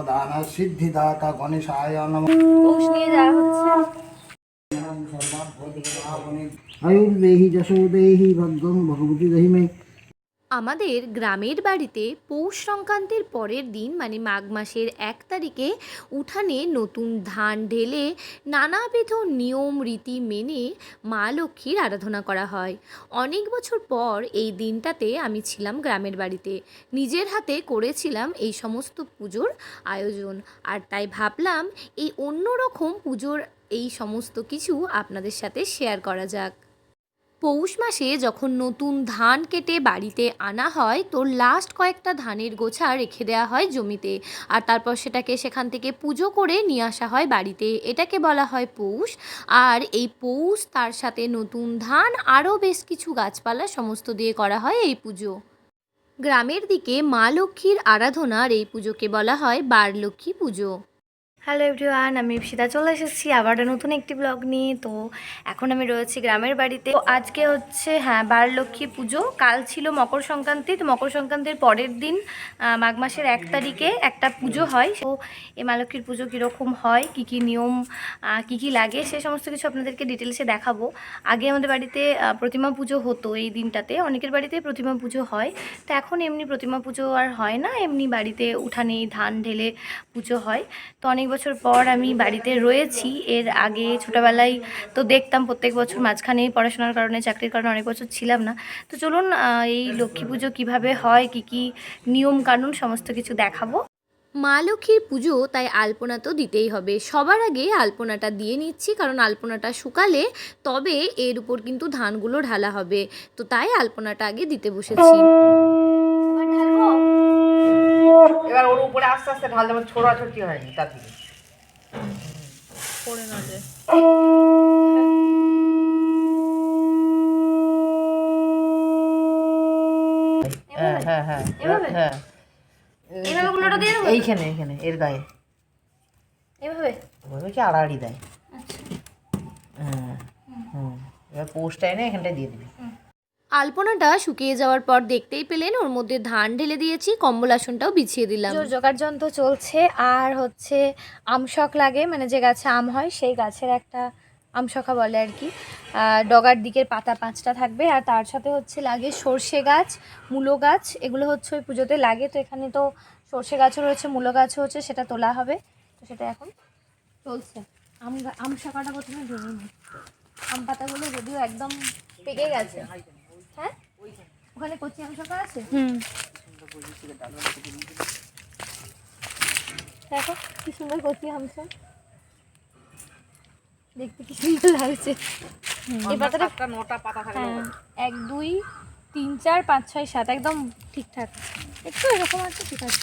সর্বদান সিদ্ধিদাতা গণেশায় নম। আয়ুর্দেহি যশো দেহি ভদ্রং ভগবতী দেহি মে আমাদের গ্রামের বাড়িতে পৌষ সংক্রান্তির পরের দিন মানে মাঘ মাসের এক তারিখে উঠানে নতুন ধান ঢেলে নানাবিধ নিয়ম, রীতি মেনে মা লক্ষ্মীর আরাধনা করা হয়। অনেক বছর পর এই দিনটাতে আমি ছিলাম গ্রামের বাড়িতে। নিজের হাতে করেছিলাম এই সমস্ত পুজোর আয়োজন। আর তাই ভাবলাম এই অন্যরকম পুজোর এই সমস্ত কিছু আপনাদের সাথে শেয়ার করা যাক। পৌষ মাসে যখন নতুন ধান কেটে বাড়িতে আনা হয়, তো লাস্ট কয়েকটা ধানের গোছা রেখে দেওয়া হয় জমিতে। আর তারপর সেটাকে সেখান থেকে পুজো করে নিয়ে আসা হয় বাড়িতে। এটাকে বলা হয় পৌষ। আর এই পৌষ, তার সাথে নতুন ধান, আরও বেশ কিছু গাছপালা সমস্ত দিয়ে করা হয় এই পুজো। গ্রামের দিকে মা লক্ষ্মীর আরাধনার এই পুজোকে বলা হয় বারলক্ষ্মী পুজো। হ্যালো এভরিওয়ান আমি ইপসিতা চলে এসেছি, আবার নতুন একটি ব্লগ নিয়ে। তো এখন আমি রয়েছি গ্রামের বাড়িতে। আজকে হচ্ছে হ্যাঁ বারলক্ষ্মী পুজো। কাল ছিল মকর সংক্রান্তি। তো মকর সংক্রান্তির পরের দিন মাঘ মাসের এক তারিখে একটা পুজো হয়। তো এই মা লক্ষ্মীর পুজো কীরকম হয়, কী কী নিয়ম কী কী লাগে, সে সমস্ত কিছু আপনাদেরকে ডিটেলসে দেখাবো। আগে আমাদের বাড়িতে প্রতিমা পুজো হতো এই দিনটাতে। অনেকের বাড়িতে প্রতিমা পুজো হয়। তো এখন এমনি প্রতিমা পুজো আর হয় না। এমনি বাড়িতে উঠানে ধান ঢেলে পুজো হয়। তো অনেক বছর পর আমি বাড়িতে রয়েছি। এর আগে ছোটোবেলায় তো দেখতাম প্রত্যেক বছর মাঝখানে পড়াশোনার কারণে চাকরির কারণে অনেক বছর ছিলাম না। তো চলুন এই লক্ষ্মী পুজো কীভাবে হয় কী কী নিয়ম কানুন সমস্ত কিছু দেখাবো। মা লক্ষ্মীর পুজো তাই আলপনা তো দিতেই হবে। সবার আগে আলপনাটা দিয়ে নিচ্ছি কারণ আলপনাটা শুকালে তবে এর উপর কিন্তু ধানগুলো ঢালা হবে। তো তাই আলপনাটা আগে দিতে বসেছি। এবার ওর উপরে আস্তে আস্তে ঢাল ছোড়াছুটি হয়নি তার দিকে পড়ে না যায় হ্যাঁ হ্যাঁ হ্যাঁ এভাবে? হ্যাঁ এভাবে গুলোটা দিয়ে দেবো এইখানে এইখানে এর গায়ে। এভাবে। ওভাবে কি আড়াআড়ি দেয়। হ্যাঁ হুম এবার পোস্টটা এনে এখানটায় দিয়ে দিবি। আলপনাটা শুকিয়ে যাওয়ার পর দেখতেই পেলেন ওর মধ্যে ধান ঢেলে দিয়েছি, কম্বল আসনটাও বিছিয়ে দিলাম। জোগাড় যন্ত্র চলছে, আর হচ্ছে আমশক লাগে মানে যে গাছে আম হয় সেই গাছের একটা আমশখা বলে আর কি। ডগার দিকের পাতা পাঁচটা থাকবে, আর তার সাথে হচ্ছে লাগে সর্ষে গাছ, মূলো গাছ, এগুলো হচ্ছে ওই পুজোতে লাগে। তো এখানে তো সর্ষে গাছও রয়েছে, মূলো গাছও হচ্ছে, সেটা তোলা হবে। তো সেটা এখন চলছে। আম আম প্রথমে ধরে নিই। আম পাতাগুলো যদিও একদম পেকে গেছে ওখানে কচি আম শাখা আছে? হুম। দেখো কি সুন্দর কচি আমশা দেখতে কি সুন্দর লাগছে। এই পাতাটা নটা পাতা থাকে হ্যাঁ। এক দুই তিন চার পাঁচ ছয় সাত একদম ঠিকঠাক। একটু এরকম আছে ঠিক আছে।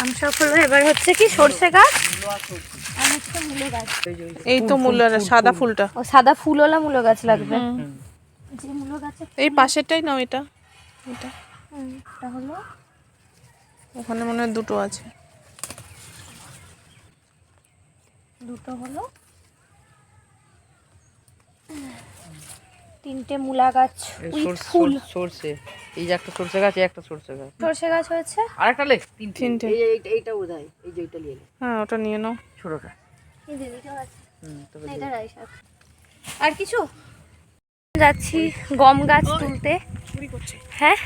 আম শাক হলো এবার হচ্ছে কি সর্ষে গাছ আর হচ্ছে মূলো গাছ। এই তো মূল্য সাদা ফুলটা। ও সাদা ফুলওয়ালা মূলো গাছ লাগবে। যে মূলো গাছে এই পাশেরটাই নাও এটা। এটা। এটা হলো। ওখানে মনে হয় দুটো আছে। দুটো হলো। তিনটে মূলা গাছ উইথ ফুল। সরষে এই যে একটা সরষে গাছ এই একটা সরষে গাছ। সরষে গাছ হয়েছে। আরেকটা লেখ। তিনটে। তিনটে। এই এই- এইটা বোধহয় এই যে এইটা নিয়ে হ্যাঁ ওটা নিয়ে নাও। ছোটটা। এই যে আছে। হুম তবে এটা রাই শাক। আর কিছু? যাচ্ছি গম গাছ তুলতে। হ্যাঁ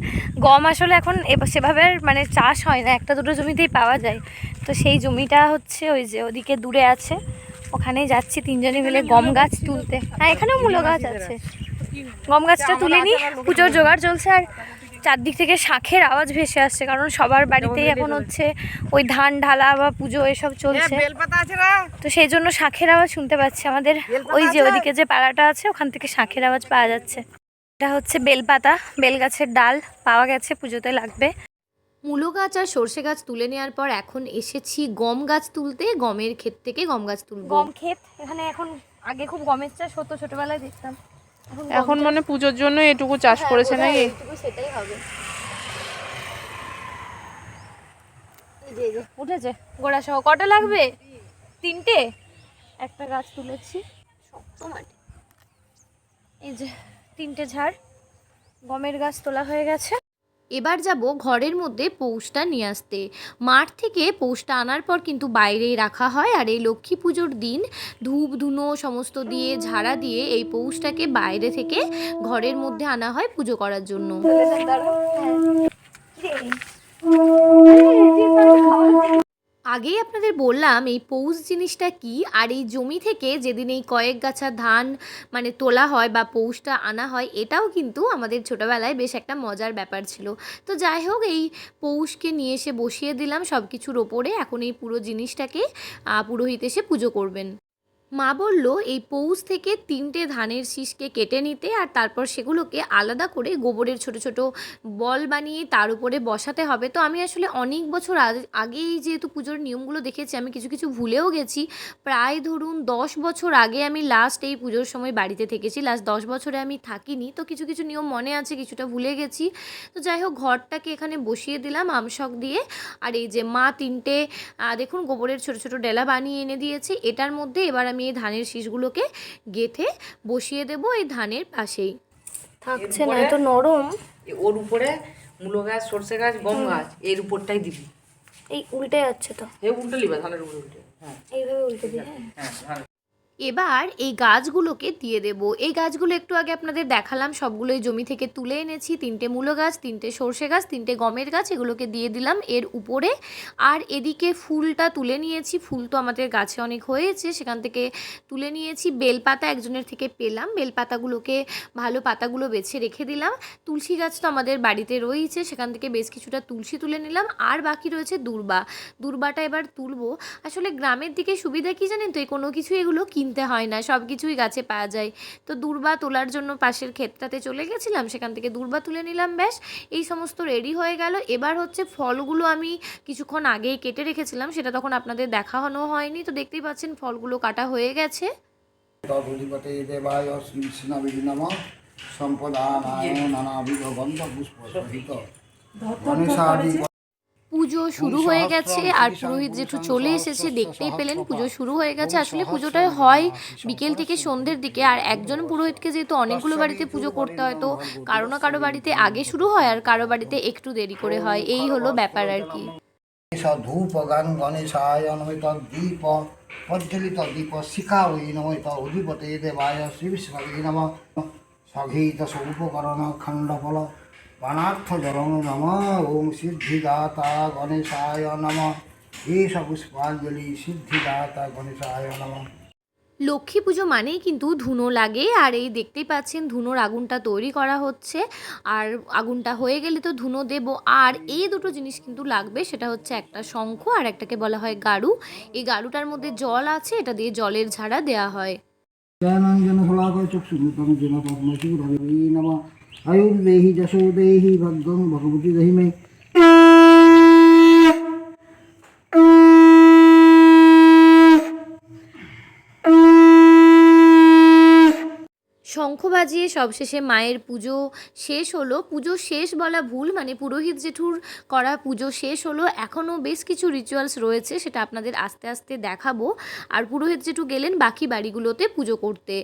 গম আসলে এখন সেভাবে মানে চাষ হয় না একটা দুটো জমিতেই পাওয়া যায়। তো সেই জমিটা হচ্ছে ওই যে ওদিকে দূরে আছে ওখানে যাচ্ছি তিনজনে মিলে গম গাছ তুলতে। হ্যাঁ এখানেও মূলো গাছ আছে। গম গাছটা তুলে নিই পুজোর জোগাড় চলছে আর চারদিক থেকে শাঁখের আওয়াজ ভেসে আসছে কারণ সবার বাড়িতেই এখন হচ্ছে ওই ধান ঢালা বা পুজো এসব চলছে। বেলপাতা তো সেই জন্য শাঁখের আওয়াজ শুনতে পাচ্ছি। আমাদের ওই যে ওদিকে যে পাড়াটা আছে ওখান থেকে শাঁখের আওয়াজ পাওয়া যাচ্ছে। এটা হচ্ছে বেলপাতা। বেলগাছের ডাল পাওয়া গেছে পুজোতে লাগবে। মূলো গাছ আর সর্ষে গাছ তুলে নেওয়ার পর এখন এসেছি গম গাছ তুলতে। গমের ক্ষেত থেকে গম গাছ তুলব। গম ক্ষেত? এখানে এখন আগে খুব গমের চাষ হতো ছোটবেলায় দেখতাম। এখন মানে পুজোর জন্য এটুকু চাষ করেছে নাকি? সেটাই হবে। উঠেছে। গোড়া সহ কটা লাগবে? তিনটে? একটা গাছ তুলেছি। শক্ত মাটি। এই যে তিনটে ঝাড়। গমের গাছ তোলা হয়ে গেছে। এবার যাব ঘরের মধ্যে পৌষটা নিয়ে আসতে। মাঠ থেকে পৌষটা আনার পর কিন্তু বাইরেই রাখা হয় আর এই লক্ষ্মী পুজোর দিন ধূপ, ধুনো সমস্ত দিয়ে ঝাড়া দিয়ে এই পৌষটাকে বাইরে থেকে ঘরের মধ্যে আনা হয় পুজো করার জন্য। আগেই আপনাদের বললাম এই পৌষ জিনিসটা কি, আর এই জমি থেকে যেদিন এই কয়েক গাছা ধান মানে তোলা হয় বা পৌষটা আনা হয়, এটাও কিন্তু আমাদের ছোটোবেলায় বেশ একটা মজার ব্যাপার ছিল। তো যাই হোক, এই পৌষকে নিয়ে এসে বসিয়ে দিলাম সব কিছুর ওপরে। এখন এই পুরো জিনিসটাকে পুরোহিত এসে পুজো করবেন। মা বলল, এই পৌষ থেকে তিনটে ধানের শীষকে কেটে নিতে আর তারপর সেগুলোকে আলাদা করে গোবরের ছোট ছোট বল বানিয়ে তার উপরে বসাতে হবে। তো আমি আসলে অনেক বছর আগ- আগেই যেহেতু পুজোর নিয়মগুলো দেখেছি, আমি কিছু কিছু ভুলেও গেছি। প্রায় ধরুন দশ বছর আগে আমি লাস্ট এই পুজোর সময় বাড়িতে থেকেছি লাস্ট দশ বছরে আমি থাকিনি। তো কিছু কিছু নিয়ম মনে আছে, কিছুটা ভুলে গেছি। তো যাই হোক, ঘরটাকে এখানে বসিয়ে দিলাম আমশক দিয়ে। আর এই যে মা তিনটে দেখুন গোবরের ছোট ছোট ডেলা বানিয়ে এনে দিয়েছে। এটার মধ্যে এবার আমি এই ধানের শীষগুলোকে গেথে বসিয়ে দেব এই ধানের পাশেই। থাকছে না এত নরম। ওর উপরে মূলো গাছ সর্ষে গাছ গম গাছ এর উপরটাই দিবি। এই উল্টে যাচ্ছে তো। এই উল্টে লিবা ধানের উপরে উল্টে। হ্যাঁ। এইভাবে উল্টে দিই হ্যাঁ। হ্যাঁ ধান এবার এই গাছগুলোকে দিয়ে দেব। এই গাছগুলো একটু আগে আপনাদের দেখালাম, সবগুলোই জমি থেকে তুলে এনেছি। তিনটে মূলো গাছ, তিনটে সর্ষে গাছ, তিনটে গমের গাছ, এগুলোকে দিয়ে দিলাম এর উপরে। আর এদিকে ফুলটা তুলে নিয়েছি। ফুল তো আমাদের গাছে অনেক হয়েছে, সেখান থেকে তুলে নিয়েছি। বেলপাতা একজনের থেকে পেলাম। বেলপাতাগুলোকে, ভালো পাতাগুলো বেছে রেখে দিলাম। তুলসী গাছ তো আমাদের বাড়িতে রয়েছে, সেখান থেকে বেশ কিছুটা তুলসী তুলে নিলাম। আর বাকি রয়েছে দূর্বা। দূর্বাটা এবার তুলবো। আসলে গ্রামের দিকে সুবিধা কি জানেন তো? এই কোনো কিছু এগুলো কিনতে হয় না সব কিছুই গাছে পাওয়া যায় তো দূর্বা তোলার জন্য পাশের ক্ষেতটাতে চলে গেছিলাম সেখান থেকে দূর্বা তুলে নিলাম ব্যাস এই সমস্ত রেডি হয়ে গেল এবার হচ্ছে ফলগুলো আমি কিছুক্ষণ আগেই কেটে রেখেছিলাম সেটা তখন আপনাদের দেখানো হয়নি তো দেখতেই পাচ্ছেন ফলগুলো কাটা হয়ে গেছে সম্পদানায় নানাবিধ গন্ধ পুষ্প পুজো শুরু হয়ে গেছে আর পুরোহিত জেঠু চলে এসেছে দেখতেই পেলেন পুজো শুরু হয়ে গেছে। আসলে পুজোটা হয় বিকেল থেকে সন্ধ্যের দিকে। আর একজন পুরোহিতকে যেহেতু অনেকগুলো বাড়িতে পুজো করতে হয় তো কারও না কারও বাড়িতে আগে শুরু হয় আর কারও বাড়িতে একটু দেরি করে হয়। এই হলো ব্যাপার আর কি। ধূপ গান গণেশায় নমিত দীপ প্রজ্বলিত দীপ শিখা ওই নমিত অধিপতে দেবায় শ্রী নম। সঘিত খণ্ডফল। বাণার্থ জরং নম ওম সিদ্ধিদাতা গণেশায় নম। এষ পুষ্পাঞ্জলি সিদ্ধিদাতা গণেশায় নম। লক্ষ্মী পুজো মানেই কিন্তু ধুনো লাগে আর এই দেখতেই পাচ্ছেন ধুনোর আগুনটা তৈরি করা হচ্ছে। আর আগুনটা হয়ে গেলে তো ধুনো দেব। আর এই দুটো জিনিস কিন্তু লাগবে সেটা হচ্ছে একটা শঙ্খ আর একটাকে বলা হয় গাড়ু। এই গাড়ুটার মধ্যে জল আছে এটা দিয়ে জলের ঝাড়া দেওয়া হয়। আয়ুর্দেহি যশো দেহি ভদ্রং ভগবতী দেহি মে শঙ্খ বাজিয়ে সবশেষে মায়ের পুজো শেষ হলো। পুজো শেষ বলা ভুল মানে পুরোহিত জেঠুর করা পুজো শেষ হলো। এখনও বেশ কিছু রিচুয়ালস রয়েছে, সেটা আপনাদের আস্তে আস্তে দেখাবো। আর পুরোহিত জেঠু গেলেন বাকি বাড়িগুলোতে পুজো করতে।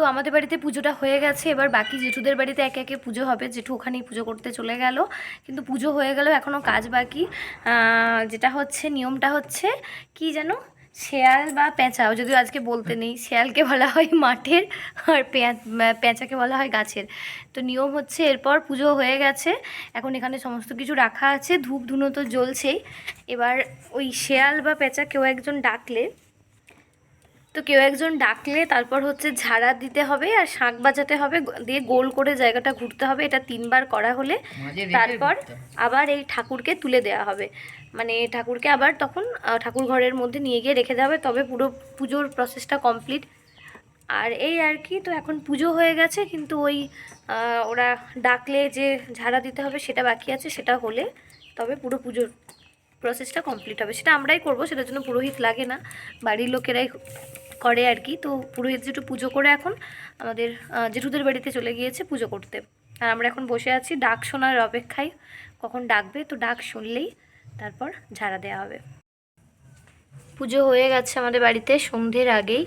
তো আমাদের বাড়িতে পুজোটা হয়ে গেছে। এবার বাকি জেঠুদের বাড়িতে একে একে পুজো হবে। জেঠু ওখানেই পুজো করতে চলে গেল। কিন্তু পুজো হয়ে গেলেও এখনও কাজ বাকি। যেটা হচ্ছে, নিয়মটা হচ্ছে, কি যেন শেয়াল বা পেঁচাও যদিও আজকে বলতে নেই। শেয়ালকে বলা হয় মাঠের আর পেঁচাকে বলা হয় গাছের। তো নিয়ম হচ্ছে, এরপর পুজো হয়ে গেছে। এখন এখানে সমস্ত কিছু রাখা আছে। ধূপ ধুনো তো জ্বলছেই। এবার ওই শেয়াল বা পেঁচা কেউ একজন ডাকলে তো কেউ একজন ডাকলে তারপর হচ্ছে ঝাড়া দিতে হবে আর শাঁখ বাজাতে হবে দিয়ে গোল করে জায়গাটা ঘুরতে হবে। এটা তিনবার করা হলে তারপর আবার এই ঠাকুরকে তুলে দেওয়া হবে। মানে ঠাকুরকে আবার তখন ঠাকুর ঘরের মধ্যে নিয়ে গিয়ে রেখে দেওয়া হবে। তবে পুরো পুজোর প্রসেসটা কমপ্লিট আর এই আর কি তো এখন পুজো হয়ে গেছে কিন্তু ওই ওরা ডাকলে যে ঝাড়া দিতে হবে সেটা বাকি আছে সেটা হলে তবে পুরো পুজোর প্রসেসটা কমপ্লিট হবে। সেটা আমরাই করব সেটার জন্য পুরোহিত লাগে না। বাড়ির লোকেরাই করে আর কি। তো পুরোহিত জেঠু পুজো করে এখন, আমাদের জেঠুদের বাড়িতে চলে গিয়েছে পুজো করতে। আর আমরা এখন বসে আছি ডাক শোনার অপেক্ষায়। কখন ডাকবে? তো ডাক শুনলেই তারপর ঝাড়া দেওয়া হবে। পুজো হয়ে গেছে আমাদের বাড়িতে সন্ধ্যের আগেই।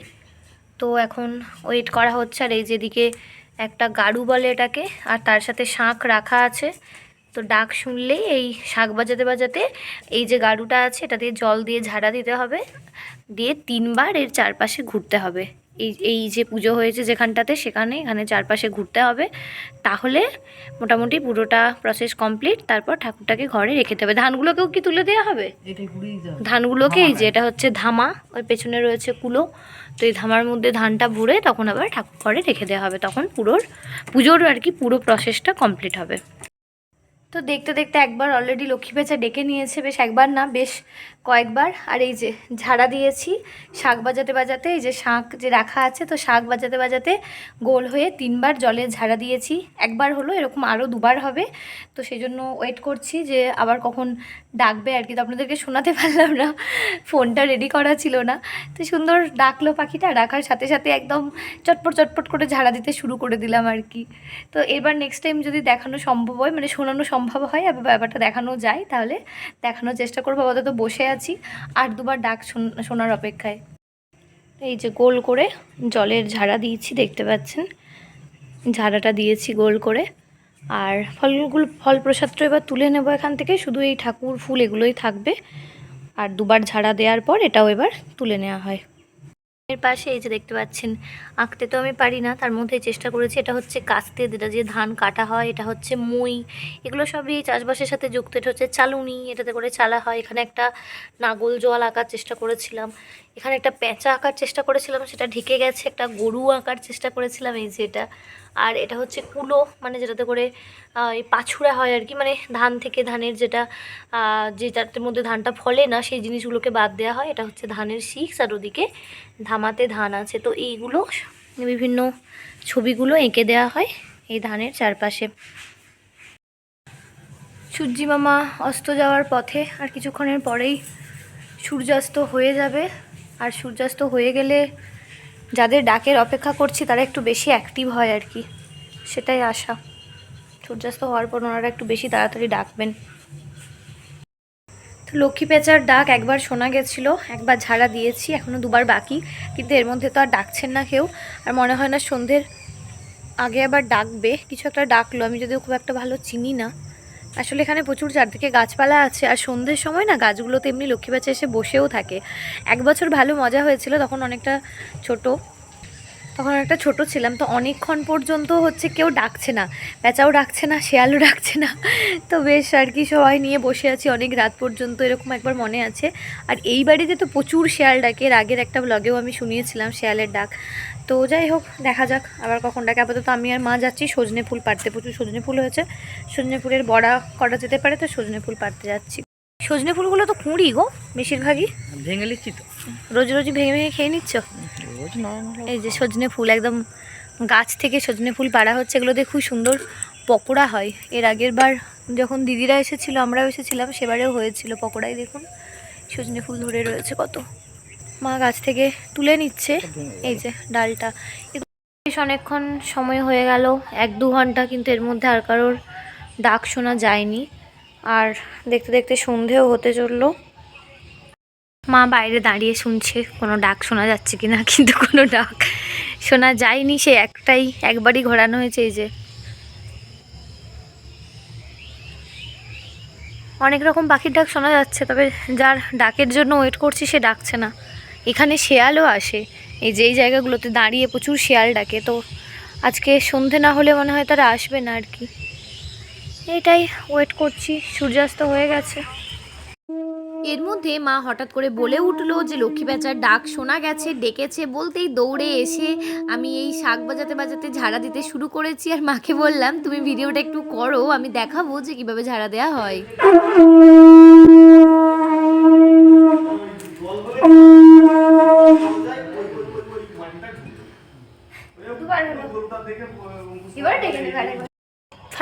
তো এখন ওয়েট করা হচ্ছে। আর এই যেদিকে একটা গাড়ু বলে এটাকে, আর তার সাথে শাঁখ রাখা আছে। তো ডাক শুনলেই এই শাক বাজাতে বাজাতে এই যে গাড়ুটা আছে এটা দিয়ে জল দিয়ে ঝাড়া দিতে হবে। দিয়ে তিনবার এর চারপাশে ঘুরতে হবে। এই এই যে পুজো হয়েছে যেখানটাতে সেখানে এখানে চারপাশে ঘুরতে হবে। তাহলে মোটামুটি পুরোটা প্রসেস কমপ্লিট তারপর ঠাকুরটাকে ঘরে রেখে দেবে ধানগুলোকেও কি তুলে দেওয়া হবে? ধানগুলোকে এই যে এটা হচ্ছে ধামা ওই পেছনে রয়েছে কুলো। তো এই ধামার মধ্যে ধানটা ভরে তখন আবার ঠাকুর ঘরে রেখে দেওয়া হবে। তখন পুরোর পুজোর আর কি পুরো প্রসেসটা কমপ্লিট হবে। তো দেখতে দেখতে একবার অলরেডি লক্ষ্মী পেঁচা ডেকে নিয়েছে, বেশ একবার না, বেশ কয়েকবার। আর এই যে ঝাড়া দিয়েছি, শাক বাজাতে বাজাতে, এই যে শাঁখ যে রাখা আছে, তো শাক বাজাতে বাজাতে গোল হয়ে তিনবার জলে ঝাড়া দিয়েছি। একবার হলো, এরকম আরও দুবার হবে। তো সেই জন্য ওয়েট করছি যে আবার কখন ডাকবে আর কি। তো আপনাদেরকে শোনাতে পারলাম না, ফোনটা রেডি করা ছিল না। তো সুন্দর ডাকলো পাখিটা, ডাকার সাথে সাথে একদম চটপট চটপট করে ঝাড়া দিতে শুরু করে দিলাম আর কি। তো এবার নেক্সট টাইম যদি দেখানো সম্ভব হয় মানে শোনানো সম্ভব হয় আর ব্যাপারটা দেখানো যায়, তাহলে দেখানোর চেষ্টা করব, আপাতত বসে আছি, আর দুবার ডাক শোন- শোনার অপেক্ষায়। এই যে গোল করে জলের ঝাড়া দিয়েছি, দেখতে পাচ্ছেন? ঝাড়াটা দিয়েছি গোল করে, আর ফলগুলো ফল প্রসাদটা এবার তুলে নেব এখান থেকে, শুধু এই ঠাকুর ফুল এগুলোই থাকবে, আর দুবার ঝাড়া দেওয়ার পর এটাও এবার তুলে নেওয়া হয়। এর পাশে এই যে দেখতে পাচ্ছেন, আঁকতে তো আমি পারি না, তার মধ্যে চেষ্টা করেছি, এটা হচ্ছে কাস্তে, যেটা যে ধান কাটা হয়, এটা হচ্ছে মই, এগুলো সবই চাষবাসের সাথে যুক্ত, এটা হচ্ছে চালুনি, এটাতে করে চালা হয়, এখানে একটা নাগল জল আঁকার চেষ্টা করেছিলাম এখানে একটা পেঁচা আঁকার চেষ্টা করেছিলাম, সেটা ঢেকে গেছে, একটা গরু আঁকার চেষ্টা করেছিলাম এই যে এটা আর এটা হচ্ছে কুলো মানে যেটাতে করে এই পাছুরা হয় আর কি মানে ধান থেকে ধানের যেটা যেটার মধ্যে ধানটা ফলে না, সেই জিনিসগুলোকে বাদ দেওয়া হয়। এটা হচ্ছে ধানের শিক্স, আর ওদিকে ধামাতে ধান আছে। তো এইগুলো বিভিন্ন ছবিগুলো এঁকে দেওয়া হয় এই ধানের চারপাশে। সূর্যি মামা অস্ত যাওয়ার পথে আর কিছুক্ষণের পরেই সূর্যাস্ত হয়ে যাবে। আর সূর্যাস্ত হয়ে গেলে যাদের ডাকের অপেক্ষা করছি, তারা একটু বেশি অ্যাক্টিভ হয় আর কি। সেটাই আশা। সূর্যাস্ত হওয়ার পর ওনারা একটু বেশি তাড়াতাড়ি ডাকবেন। তো লক্ষ্মী পেঁচার ডাক একবার শোনা গেছিল, একবার ঝাড়া দিয়েছি এখনও দুবার বাকি, কিন্তু এর মধ্যে তো আর ডাকছেন না কেউ। আর মনে হয় না সন্ধ্যের আগে আবার ডাকবে, কিছু একটা ডাকলো, আমি যদিও খুব একটা ভালো চিনি না। আসলে এখানে প্রচুর চারদিকে গাছপালা আছে, আর সন্ধ্যের সময় না গাছগুলোতে এমনি লক্ষ্মী বাচ্চা এসে বসেও থাকে। এক বছর ভালো মজা হয়েছিল, তখন অনেকটা ছোট, তখন একটা ছোট ছিলাম, তো অনেকক্ষণ পর্যন্ত হচ্ছে কেউ ডাকছে না পেঁচাও ডাকছে না, শেয়ালও ডাকছে না। তো বেশ আর কি, সবাই নিয়ে বসে আছি, অনেক রাত পর্যন্ত এরকম একবার মনে আছে। আর এই বাড়িতে তো প্রচুর শেয়াল ডাকে, এর আগের একটা ব্লগেও আমি শুনিয়েছিলাম শেয়ালের ডাক। তো যাই হোক দেখা যাক আবার কখন ডাকে। আপাতত আমি আর মা যাচ্ছি সজনে ফুল পাড়তে। প্রচুর সজনে ফুল হয়েছে। সজনে ফুলের বড়া করা যেতে পারে তো সজনে ফুল পাড়তে যাচ্ছি। সজনে ফুলগুলো তো কুঁড়ি গো বেশিরভাগই। ভেঙে লিখছি তো। রোজ রোজ ভেঙে ভেঙে খেয়ে নিচ্ছ? এই যে সজনে ফুল একদম গাছ থেকে সজনে ফুল পাড়া হচ্ছে এগুলো দিয়ে খুব সুন্দর পকোড়া হয়। এর আগের বার যখন দিদিরা এসেছিল আমরাও এসেছিলাম সেবারেও হয়েছিল পকোড়াই। দেখুন সজনে ফুল ধরে রয়েছে কত। মা গাছ থেকে তুলে নিচ্ছে। এই যে ডালটা। বেশ অনেকক্ষণ সময় হয়ে গেল। এক দু ঘণ্টা কিন্তু এর মধ্যে আর কারোর ডাক শোনা যায়নি। আর দেখতে দেখতে সন্ধেও হতে চলল। মা বাইরে দাঁড়িয়ে শুনছে, কোনো ডাক শোনা যাচ্ছে কি না কিন্তু কোনো ডাক শোনা যায়নি। সে একটাই, একবারই ঘোরানো হয়েছে এই যে। অনেক রকম পাখির ডাক শোনা যাচ্ছে, তবে যার ডাকের জন্য ওয়েট করছি, সে ডাকছে না। এখানে শেয়ালও আসে। এই যেই জায়গাগুলোতে দাঁড়িয়ে প্রচুর শেয়াল ডাকে, তো আজকে সন্ধে না হলে মনে হয় তারা আসবে না আর কি। এটাই ওয়েট করছি, সূর্যাস্ত হয়ে গেছে। এর মধ্যে মা হঠাৎ করে বলে উঠল যে লক্ষ্মী বেচার ডাক শোনা গেছে, ডেকেছে, বলতেই দৌড়ে এসে আমি এই শাক বাজাতে বাজাতে ঝাড়া দিতে শুরু করেছি। আর মাকে বললাম, তুমি ভিডিওটা একটু করো, আমি দেখাবো যে কীভাবে ঝাড়া দেওয়া হয়।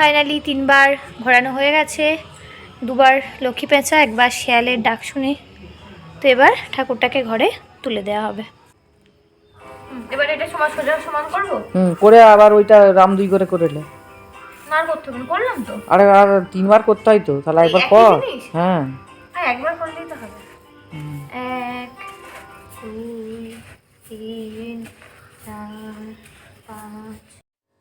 ফাইনালি তিনবার ঘোরানো হয়ে গেছে। দুবার লক্ষ্মী পেঁচা একবার শিয়ালের ডাক শুনে। তো এবার ঠাকুরটাকে ঘরে তুলে দেওয়া হবে। এবার এটা সমান সোজা সমান করব? হুম করে আবার ওইটা রাম দুই করে করে নে। না আর করতে হবে করলাম তো। আরে আর তিনবার করতে হয় তো তাহলে একবার কর। হ্যাঁ। হ্যাঁ একবার করলেই তো হবে। এক দুই তিন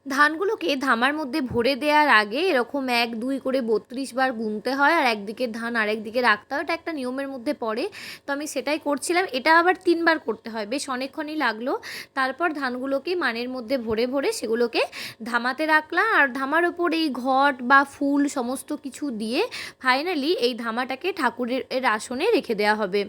ধানগুলোকে ধামার মধ্যে ভরে দেওয়ার আগে এরকম এক, দুই করে বত্রিশ বার গুনতে হয় আর একদিকে ধান আরেক দিকে রাখতে হয়। এটা একটা নিয়মের মধ্যে পড়ে। তো আমি সেটাই করছিলাম। এটা আবার তিনবার করতে হয়। বেশ অনেকক্ষণই লাগল। তারপর ধানগুলোকে মানের মধ্যে ভরে ভরে সেগুলোকে ধামাতে রাখলাম। আর ধামার ওপর এই ঘট বা ফুল সমস্ত কিছু দিয়ে ফাইনালি এই ধামাটাকে ঠাকুরের আসনে রেখে দেওয়া হবে।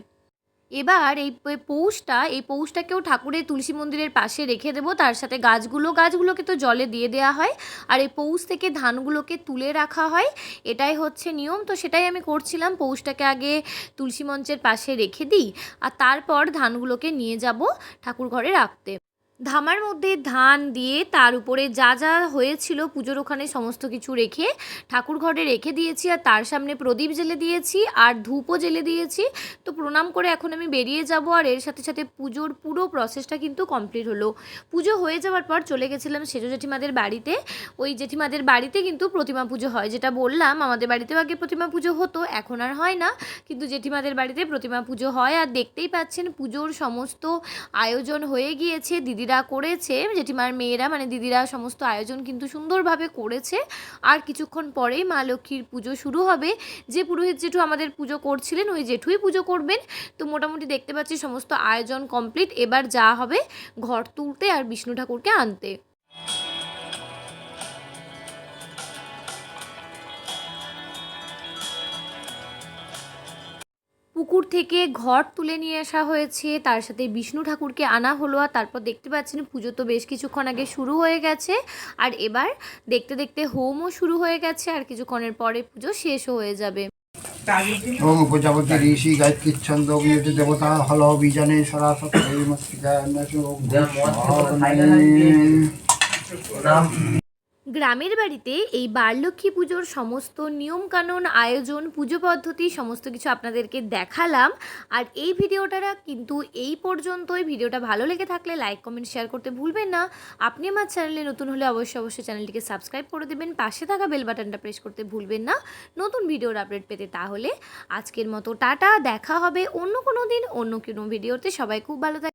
এবার এই পৌষটা, এই পৌষটাকেও ঠাকুরের তুলসী মন্দিরের পাশে রেখে দেবো। তার সাথে গাছগুলো, গাছগুলোকে তো জলে দিয়ে দেওয়া হয়। আর এই পৌষ থেকে ধানগুলোকে তুলে রাখা হয়। এটাই হচ্ছে নিয়ম। তো সেটাই আমি করছিলাম। পৌষটাকে আগে তুলসী মঞ্চের পাশে রেখে দিই। আর তারপর ধানগুলোকে নিয়ে যাব ঠাকুর ঘরে রাখতে। ধামার মধ্যে ধান দিয়ে তার উপরে যা যা হয়েছিল পুজোর ওখানে সমস্ত কিছু রেখে ঠাকুর ঘরে রেখে দিয়েছি আর তার সামনে প্রদীপ জেলে দিয়েছি আর ধূপও জেলে দিয়েছি। তো প্রণাম করে এখন আমি বেরিয়ে যাব আর এর সাথে সাথে পুজোর পুরো প্রসেসটা কিন্তু কমপ্লিট হলো। পুজো হয়ে যাওয়ার পর চলে গেছিলাম সেজো জেঠিমাদের বাড়িতে। ওই জেঠিমাদের বাড়িতে কিন্তু প্রতিমা পুজো হয় যেটা বললাম, আমাদের বাড়িতেও আগে প্রতিমা পুজো হতো, এখন আর হয় না। কিন্তু জেঠিমাদের বাড়িতে প্রতিমা পুজো হয় আর দেখতেই পাচ্ছেন পুজোর সমস্ত আয়োজন হয়ে গিয়েছে। দিদিরা করেছে, জেঠিমার মেয়েরা মানে দিদিরা সমস্ত আয়োজন কিন্তু সুন্দরভাবে করেছে। আর কিছুক্ষণ পরেই মা লক্ষ্মীর পুজো শুরু হবে। যে পুরোহিত জেঠু আমাদের পুজো করছিলেন, ওই জেঠুই পুজো করবেন। তো মোটামুটি দেখতে পাচ্ছি সমস্ত আয়োজন কমপ্লিট এবার যা হবে ঘর তুলতে আর বিষ্ণু ঠাকুরকে আনতে। থেকে ঘর তুলে নিয়ে আসা হয়েছে। তার সাথে বিষ্ণু ঠাকুরকে আনা হলো আর তারপর দেখতে পাচ্ছেন পুজো তো বেশ কিছুক্ষণ আগে শুরু হয়ে গেছে। আর এবার দেখতে দেখতে হোমও শুরু হয়ে গেছে আর কিছুক্ষণের পরে পুজো শেষও হয়ে যাবে। ওম প্রজাপতি ঋষি গায়ত্রীচ্ছন্দ অগ্নিতি দেবতা হল বীজানে মস্তিকা গ্রামের বাড়িতে এই বারলক্ষ্মী পুজোর সমস্ত নিয়মকানুন, আয়োজন, পুজো পদ্ধতি সমস্ত কিছু আপনাদেরকে দেখালাম। আর এই ভিডিওটা কিন্তু এই পর্যন্তই। ভিডিওটা ভালো লেগে থাকলে লাইক, কমেন্ট, শেয়ার করতে ভুলবেন না। আপনি আমার চ্যানেলে নতুন হলে অবশ্যই অবশ্যই চ্যানেলটিকে সাবস্ক্রাইব করে দেবেন। পাশে থাকা বেল বাটনটা প্রেস করতে ভুলবেন না। নতুন ভিডিওর আপডেট পেতে তাহলে আজকের মতো টাটা। দেখা হবে অন্য কোনো দিন, অন্য কোনো ভিডিওতে। সবাই খুব ভালো থাকে